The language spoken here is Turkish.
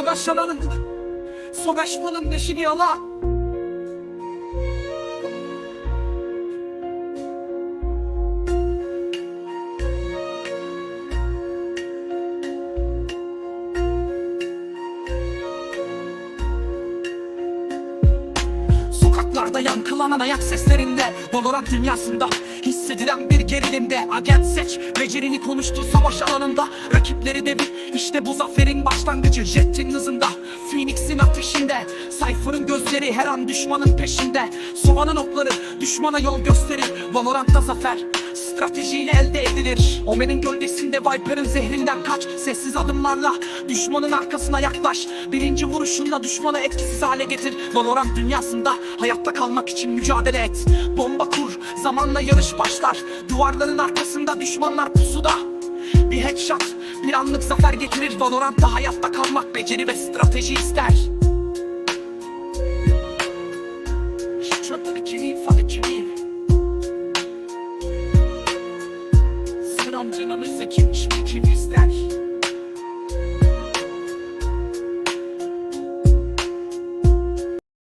Savaş alanında Savaşmanın neşini yala Sokaklarda yankılanan ayak seslerinde Valorant dünyasında hissedilen bir gerilimde Agent seç becerini konuştu savaş alanında Rakipleri devir işte bu zaferin başlangıcı Jet'in hızında Phoenix'in ateşinde Cypher'ın gözleri her an düşmanın peşinde Sovanın okları düşmana yol gösterir Valorant'ta zafer Stratejiyle elde edilir Omen'in gölgesinde Viper'ın zehrinden kaç Sessiz adımlarla düşmanın arkasına yaklaş Birinci vuruşunla düşmanı etkisiz hale getir Valorant dünyasında hayatta kalmak için mücadele et. Bomba kur, zamanla yarış başlar. Duvarların arkasında düşmanlar pusuda. Bir headshot, bir anlık zafer getirir. Valorant'ta hayatta kalmak beceri ve strateji ister. Sıram canımızı kim kim ister